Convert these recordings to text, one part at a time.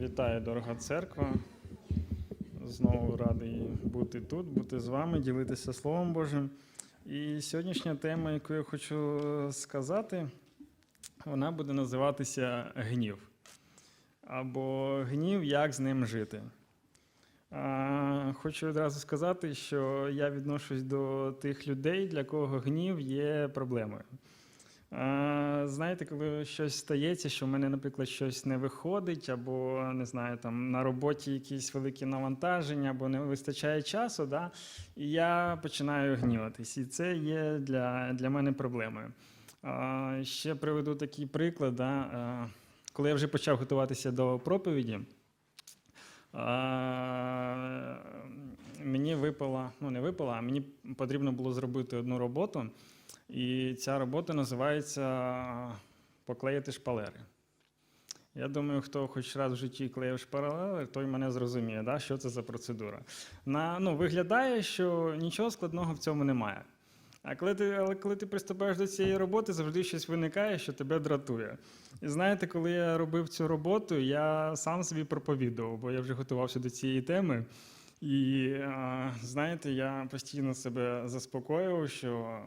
Вітаю, дорога церква. Знову радий бути тут, бути з вами, ділитися Словом Божим. І сьогоднішня тема, яку я хочу сказати, вона буде називатися гнів. Або гнів, як з ним жити. Хочу одразу сказати, що я відношусь до тих людей, для кого гнів є проблемою. Знаєте, коли щось стається, що в мене, наприклад, щось не виходить, або не знаю, там на роботі якісь великі навантаження, або не вистачає часу, да, і я починаю гніватись. І це є для, для мене проблемою. Ще приведу такий приклад, да, коли я вже почав готуватися до проповіді. Мені випала, ну не випала, а мені потрібно було зробити одну роботу. І ця робота називається поклеїти шпалери. Я думаю, хто хоч раз в житті клеїв шпалери, той мене зрозуміє, да, що це за процедура. На, ну, виглядає, що нічого складного в цьому немає. А коли ти, але коли ти приступаєш до цієї роботи, завжди щось виникає, що тебе дратує. І знаєте, коли я робив цю роботу, я сам собі проповідував, бо я вже готувався до цієї теми. І знаєте, я постійно себе заспокоював, що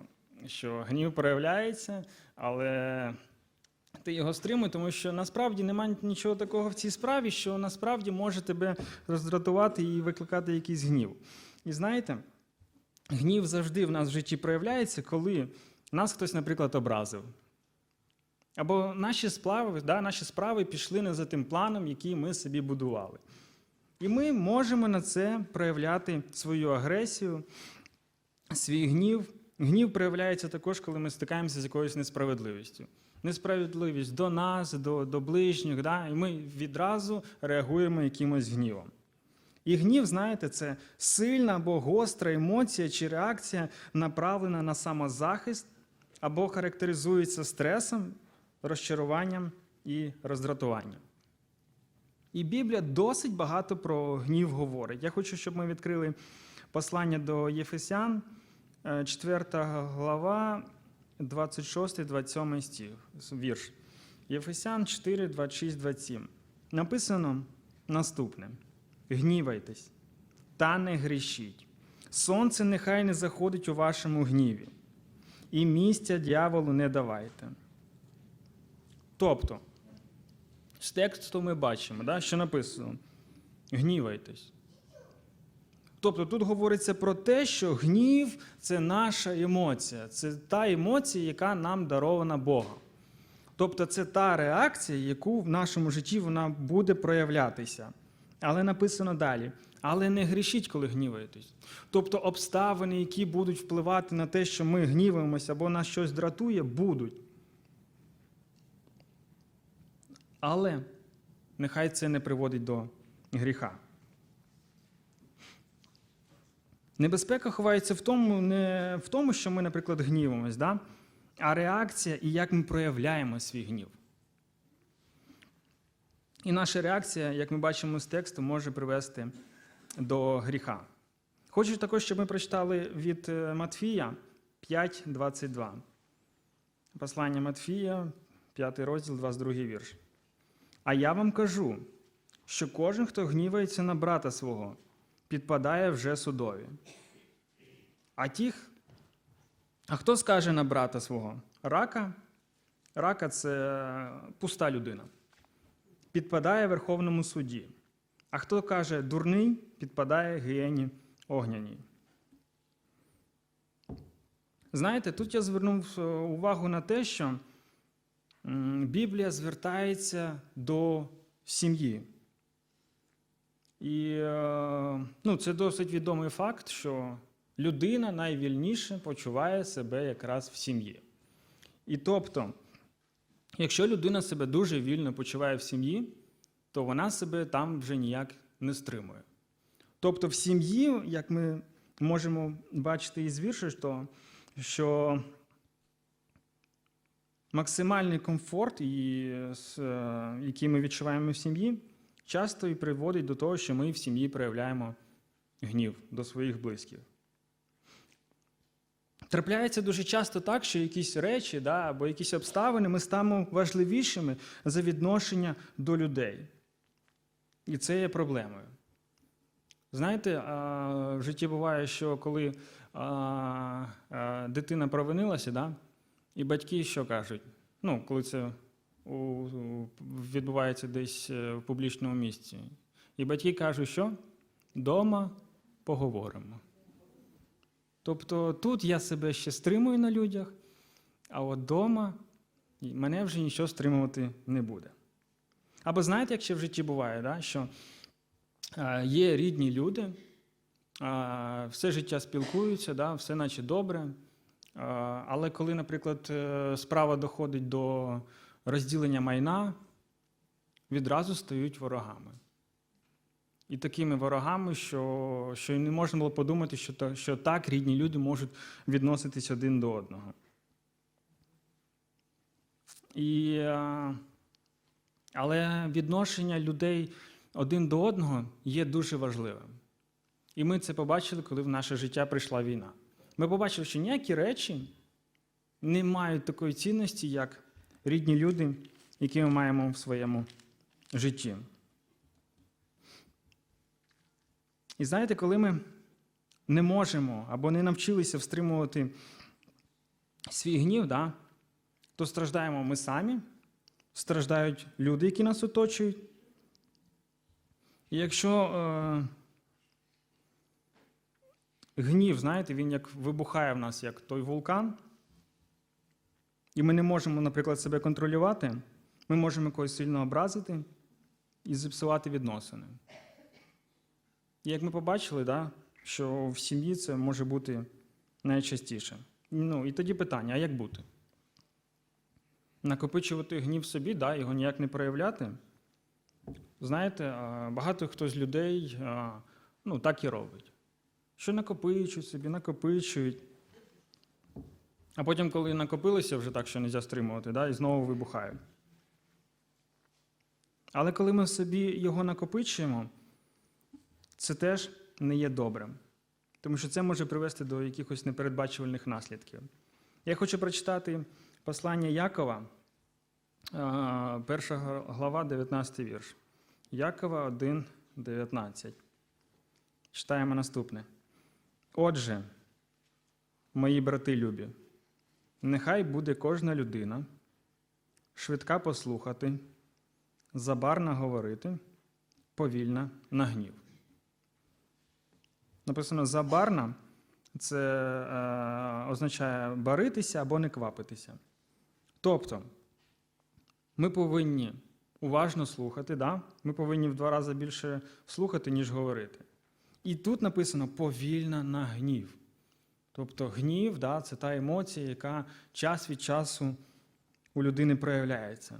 що гнів проявляється, але ти його стримуй, тому що насправді немає нічого такого в цій справі, що насправді може тебе роздратувати і викликати якийсь гнів. І знаєте, гнів завжди в нас в житті проявляється, коли нас хтось, наприклад, образив. Або наші справи, да, наші справи пішли не за тим планом, який ми собі будували. І ми можемо на це проявляти свою агресію, свій гнів. Гнів проявляється також, коли ми стикаємося з якоюсь несправедливістю. Несправедливість до нас, до до ближніх, да? і ми відразу реагуємо якимось гнівом. І гнів, знаєте, це сильна або гостра емоція чи реакція, направлена на самозахист, або характеризується стресом, розчаруванням і роздратуванням. І Біблія досить багато про гнів говорить. Я хочу, щоб ми відкрили послання до Єфесян. 4 глава, 26-27 стих, вірш. Єфесян 4, 26, 27. Написано наступне: гнівайтесь та не грішіть. Сонце нехай не заходить у вашому гніві, і місця дьяволу не давайте. Тобто, з тексту ми бачимо, да, що написано: гнівайтесь. Тобто тут говориться про те, що гнів це наша емоція, це та емоція, яка нам дарована Богом. Тобто це та реакція, яку в нашому житті вона буде проявлятися. Але написано далі. Але не грішіть, коли гніваєтесь. Тобто обставини, які будуть впливати на те, що ми гніваємося або нас щось дратує, будуть. Але нехай це не приводить до гріха. Небезпека ховається в тому, не в тому, що ми, наприклад, гнівимось, да? а реакція і як ми проявляємо свій гнів. І наша реакція, як ми бачимо з тексту, може привести до гріха. Хочу також, щоб ми прочитали від Матфія 5.22. Послання Матфія, 5 розділ, 22 вірш. А я вам кажу, що кожен, хто гнівається на брата свого, підпадає вже судові. А тих, а хто скаже на брата свого? Рака? Рака це пуста людина. Підпадає Верховному суді. А хто каже дурний, підпадає гієні огняній. Знаєте, тут я звернув увагу на те, що Біблія звертається до сім'ї. І ну, це досить відомий факт, що людина найвільніше почуває себе якраз в сім'ї. І тобто, якщо людина себе дуже вільно почуває в сім'ї, то вона себе там вже ніяк не стримує. Тобто, в сім'ї, як ми можемо бачити із віршу, то, що максимальний комфорт, який ми відчуваємо в сім'ї, часто і приводить до того, що ми в сім'ї проявляємо гнів до своїх близьких. Трапляється дуже часто так, що якісь речі да, або якісь обставини ми станемо важливішими за відношення до людей. І це є проблемою. Знаєте, в житті буває, що коли дитина провинилася, да, і батьки що кажуть? Ну, коли це відбувається десь е, в публічному місці. І батьки кажуть, що дома поговоримо. Тобто тут я себе ще стримую на людях, а от дома мене вже нічого стримувати не буде. Або знаєте, як ще в житті буває, да? що е, є рідні люди, все життя спілкуються, да? все наче добре. Але коли, наприклад, е, справа доходить до розділення майна, відразу стають ворогами. І такими ворогами, що, що не можна було подумати, що, що так рідні люди можуть відноситись один до одного. І, е, але відношення людей один до одного є дуже важливим. І ми це побачили, коли в наше життя прийшла війна. Ми побачили, що ніякі речі не мають такої цінності, як рідні люди, які ми маємо в своєму житті. І знаєте, коли ми не можемо або не навчилися встримувати свій гнів, да, то страждаємо ми самі, страждають люди, які нас оточують. І якщо е, гнів, знаєте, він як вибухає в нас, як той вулкан, і ми не можемо, наприклад, себе контролювати, ми можемо когось сильно образити і зіпсувати відносини. І як ми побачили, да, що в сім'ї це може бути найчастіше. Ну, і тоді питання: а як бути? Накопичувати гнів собі, да, його ніяк не проявляти. Знаєте, багато хто з людей ну, так і робить. Що накопичують собі, накопичують. А потім, коли накопилися вже так, що не можна стримувати, да, і знову вибухають. Але коли ми собі його накопичуємо, це теж не є добрим, тому що це може привести до якихось непередбачувальних наслідків. Я хочу прочитати послання Якова, перша глава, 19 вірш. Якова 1, 19. Читаємо наступне. Отже, мої брати любі, нехай буде кожна людина швидка послухати, забарна говорити, повільна на гнів. Написано забарна це е, означає баритися або не квапитися. Тобто, ми повинні уважно слухати, да? ми повинні в два рази більше слухати, ніж говорити. І тут написано повільна на гнів. Тобто гнів да, це та емоція, яка час від часу у людини проявляється.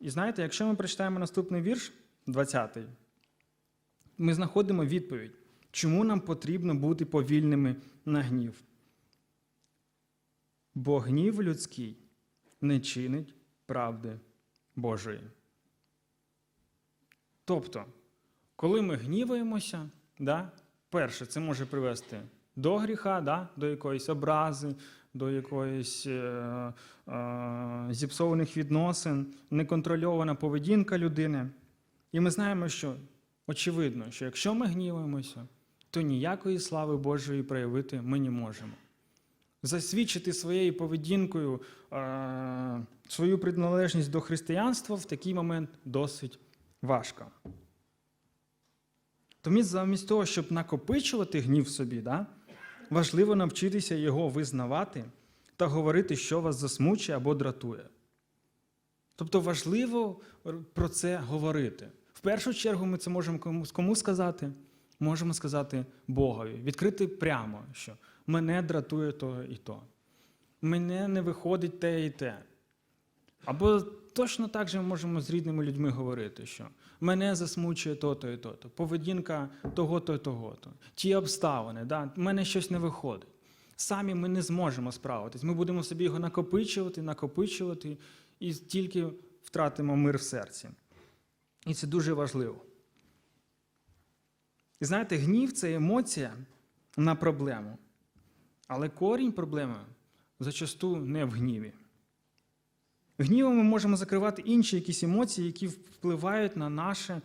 І знаєте, якщо ми прочитаємо наступний вірш, 20 ми знаходимо відповідь, чому нам потрібно бути повільними на гнів. Бо гнів людський не чинить правди Божої. Тобто, коли ми гніваємося, да, перше, це може привести до гріха, да, до якоїсь образи, до якоїсь е, е, зіпсованих відносин, неконтрольована поведінка людини. І ми знаємо, що очевидно, що якщо ми гніваємося, то ніякої слави Божої проявити ми не можемо. Засвідчити своєю поведінкою е, свою приналежність до християнства в такий момент досить важко. Тому замість того, щоб накопичувати гнів собі, да, важливо навчитися його визнавати та говорити, що вас засмучує або дратує. Тобто важливо про це говорити. В першу чергу ми це можемо комусь кому сказати? Можемо сказати Богові, відкрити прямо, що мене дратує то і то. Мене не виходить те і те. Або точно так же ми можемо з рідними людьми говорити, що мене засмучує то-то і то-то, поведінка того-то і того-то, ті обставини, да? мене щось не виходить. Самі ми не зможемо справитись. Ми будемо собі його накопичувати, накопичувати і тільки втратимо мир в серці. І це дуже важливо. І знаєте, гнів це емоція на проблему. Але корінь проблеми зачасту не в гніві. Гнівом ми можемо закривати інші якісь емоції, які впливають на наше,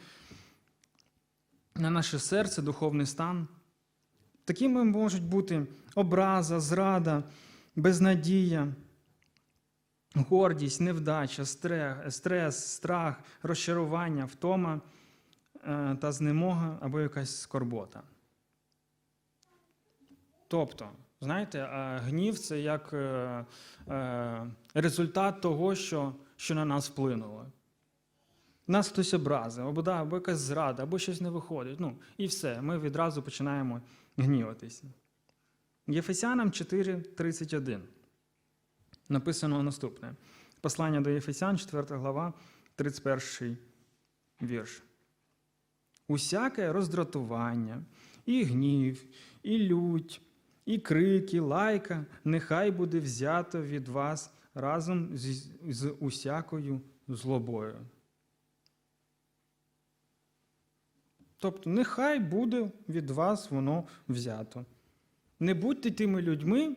на наше серце, духовний стан. Такими можуть бути образа, зрада, безнадія, гордість, невдача, стрес, страх, розчарування, втома е, та знемога або якась скорбота. Тобто, знаєте, гнів це як е, е, результат того, що, що на нас вплинуло. Нас хтось образив, або, да, або якась зрада, або щось не виходить. Ну, і все, ми відразу починаємо гніватися. Єфесянам 4:31 написано наступне. Послання до Єфесян, 4 глава, 31 вірш. Усяке роздратування, і гнів, і лють, і крики, лайка, нехай буде взято від вас разом з, з усякою злобою. Тобто, нехай буде від вас воно взято. Не будьте тими людьми,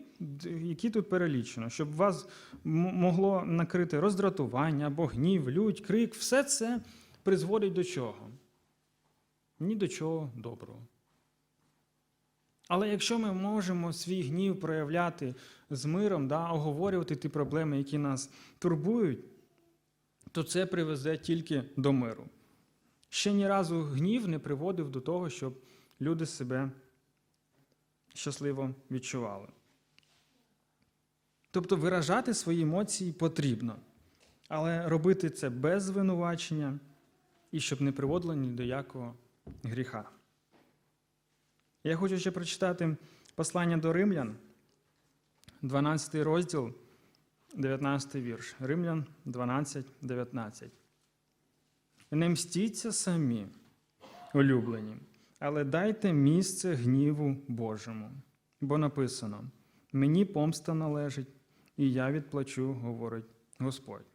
які тут перелічено, щоб вас могло накрити роздратування або гнів, лють, крик. Все це призводить до чого? Ні до чого доброго. Але якщо ми можемо свій гнів проявляти з миром, да, оговорювати ті проблеми, які нас турбують, то це привезе тільки до миру. Ще ні разу гнів не приводив до того, щоб люди себе щасливо відчували. Тобто виражати свої емоції потрібно, але робити це без звинувачення і щоб не приводило ні до якого гріха. Я хочу ще прочитати послання до римлян, 12 розділ, 19 вірш. Римлян 12, 19. Не мстіться самі, улюблені, але дайте місце гніву Божому. Бо написано: мені помста належить, і я відплачу, говорить Господь.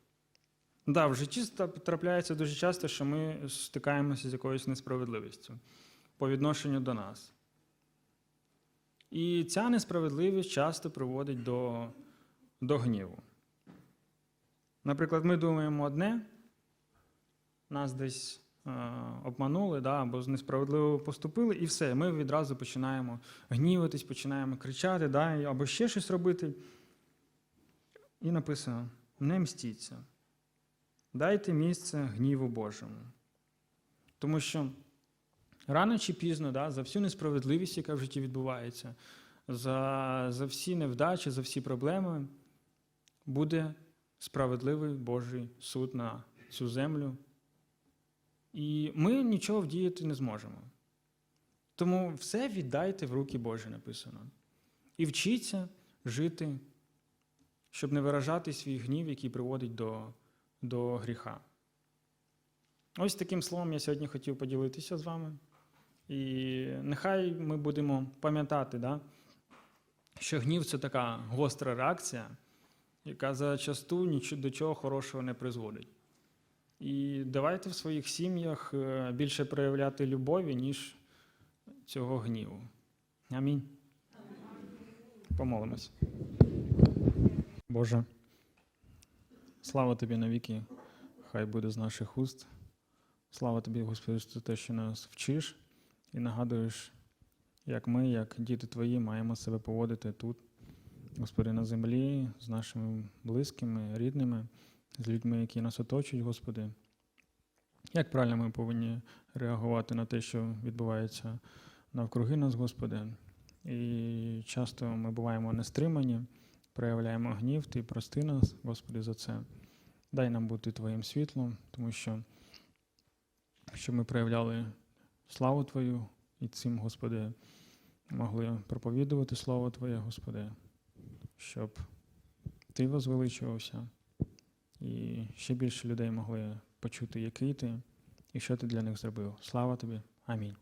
Да, в житті трапляється дуже часто, що ми стикаємося з якоюсь несправедливістю по відношенню до нас. І ця несправедливість часто приводить до, до гніву. Наприклад, ми думаємо одне, нас десь е, обманули да, або несправедливо поступили, і все, ми відразу починаємо гніватись, починаємо кричати, да, або ще щось робити. І написано: не мстіться. Дайте місце гніву Божому. Тому що рано чи пізно, да, за всю несправедливість, яка в житті відбувається, за, за всі невдачі, за всі проблеми, буде справедливий Божий суд на цю землю. І ми нічого вдіяти не зможемо. Тому все віддайте в руки Божі написано. І вчіться жити, щоб не виражати свій гнів, який приводить до, до гріха. Ось таким словом я сьогодні хотів поділитися з вами. І нехай ми будемо пам'ятати, да, що гнів це така гостра реакція, яка зачасту до чого хорошого не призводить. І давайте в своїх сім'ях е, більше проявляти любові, ніж цього гніву. Амінь. Помолимось. Боже, слава тобі навіки, хай буде з наших уст. Слава тобі, Господи, за те, що нас вчиш і нагадуєш, як ми, як діти твої, маємо себе поводити тут, Господи, на землі, з нашими близькими, рідними, з людьми, які нас оточують, Господи. Як правильно ми повинні реагувати на те, що відбувається навкруги нас, Господи. І часто ми буваємо нестримані, проявляємо гнів, Ти прости нас, Господи, за це. Дай нам бути Твоїм світлом, тому що щоб ми проявляли славу Твою і цим, Господи, могли проповідувати Слово Твоє, Господи, щоб Ти возвеличувався, і ще більше людей могли почути, який ти і що ти для них зробив. Слава тобі. Амінь.